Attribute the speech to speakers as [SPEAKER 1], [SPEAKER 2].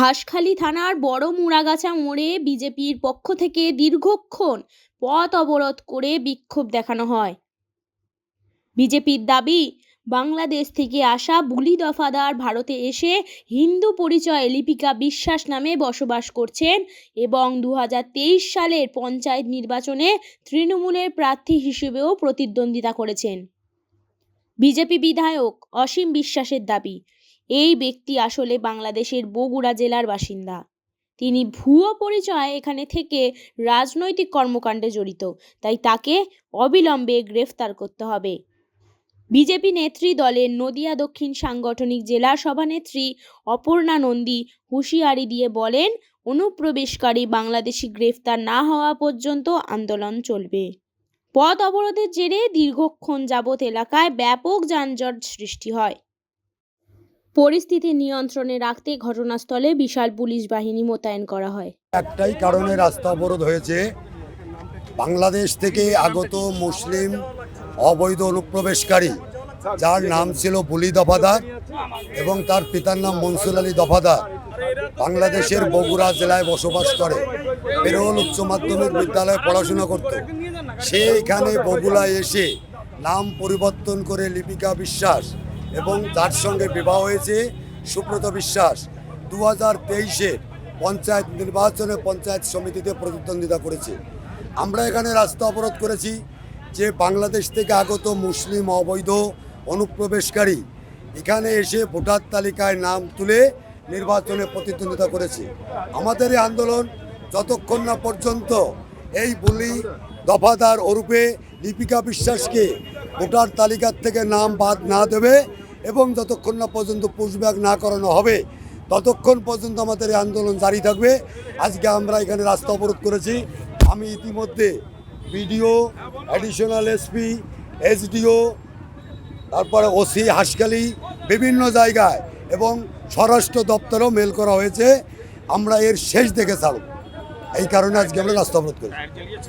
[SPEAKER 1] হাঁসখালি থানার বড় মুড়াগাছা মোড়ে বিজেপির পক্ষ থেকে দীর্ঘক্ষণ পথ অবরোধ করে বিক্ষোভ দেখানো হয়। বিজেপির দাবি, বাংলাদেশ থেকে আসা বুলি দফাদার ভারতে এসে হিন্দু পরিচয়ে লিপিকা বিশ্বাস নামে বসবাস করছেন এবং দু হাজার তেইশ সালের পঞ্চায়েত নির্বাচনে তৃণমূলের প্রার্থী হিসেবেও প্রতিদ্বন্দ্বিতা করেছেন। বিজেপি বিধায়ক অসীম বিশ্বাসের দাবি এই ব্যক্তি আসলে বাংলাদেশের বগুড়া জেলার বাসিন্দা। তিনি ভুয়ো পরিচয় এখানে থেকে রাজনৈতিক কর্মকাণ্ডে জড়িত, তাই তাকে অবিলম্বে গ্রেফতার করতে হবে। বিজেপি নেত্রী দলের নদিয়া দক্ষিণ সাংগঠনিক জেলা সভানেত্রী অপর্ণা নন্দী হুঁশিয়ারি দিয়ে বলেন, অনুপ্রবেশকারী বাংলাদেশি গ্রেফতার না হওয়া পর্যন্ত আন্দোলন চলবে। পথ অবরোধের জেরে দীর্ঘক্ষণ যাবৎ এলাকায় ব্যাপক যানজট সৃষ্টি হয়। পরিস্থিতি নিয়ন্ত্রণে রাখতে ঘটনাস্থলে বিশাল পুলিশ বাহিনী মোতায়েন করা হয়।
[SPEAKER 2] একটাই কারণে রাস্তা অবরোধ হয়েছে। বাংলাদেশ থেকে আগত মুসলিম অবৈধ অনুপ্রবেশকারী, যার নাম ছিল বুলি দফাদার এবং তার পিতার নাম মনসুর আলী দফাদার, বাংলাদেশের বগুড়া জেলায় বসবাস করে। পেরোল উচ্চ মাধ্যমিক বিদ্যালয়ে পড়াশোনা করত। সে এখানে বগুড়ায় এসে নাম পরিবর্তন করে লিপিকা বিশ্বাস এবং তার সঙ্গে বিবাহ হয়েছে সুব্রত বিশ্বাস। দু হাজার তেইশে পঞ্চায়েত নির্বাচনে পঞ্চায়েত সমিতিতে প্রতিদ্বন্দ্বিতা করেছে। আমরা এখানে রাস্তা অবরোধ করেছি যে বাংলাদেশ থেকে আগত মুসলিম অবৈধ অনুপ্রবেশকারী এখানে এসে ভোটার তালিকায় নাম তুলে নির্বাচনে প্রতিদ্বন্দ্বিতা করেছে। আমাদের এই আন্দোলন যতক্ষণ না পর্যন্ত এই বলি দফাদার ওরূপে দীপিকা বিশ্বাসকে ভোটার তালিকার থেকে নাম বাদ না দেবে এবং যতক্ষণ না পর্যন্ত পুশব্যাক না করানো হবে, ততক্ষণ পর্যন্ত আমাদের এই আন্দোলন জারি থাকবে। আজকে আমরা এখানে রাস্তা অবরোধ করেছি। আমি ইতিমধ্যে বিডিও অ্যাডিশনাল এসপি এসডিও তারপরে ওসি হাসখালি বিভিন্ন জায়গায় এবং স্বরাষ্ট্র দপ্তরেও মেল করা হয়েছে। আমরা এর শেষ দেখে ছাড়ব। এই কারণে আজকে আমরা রাস্তা অবরোধ করি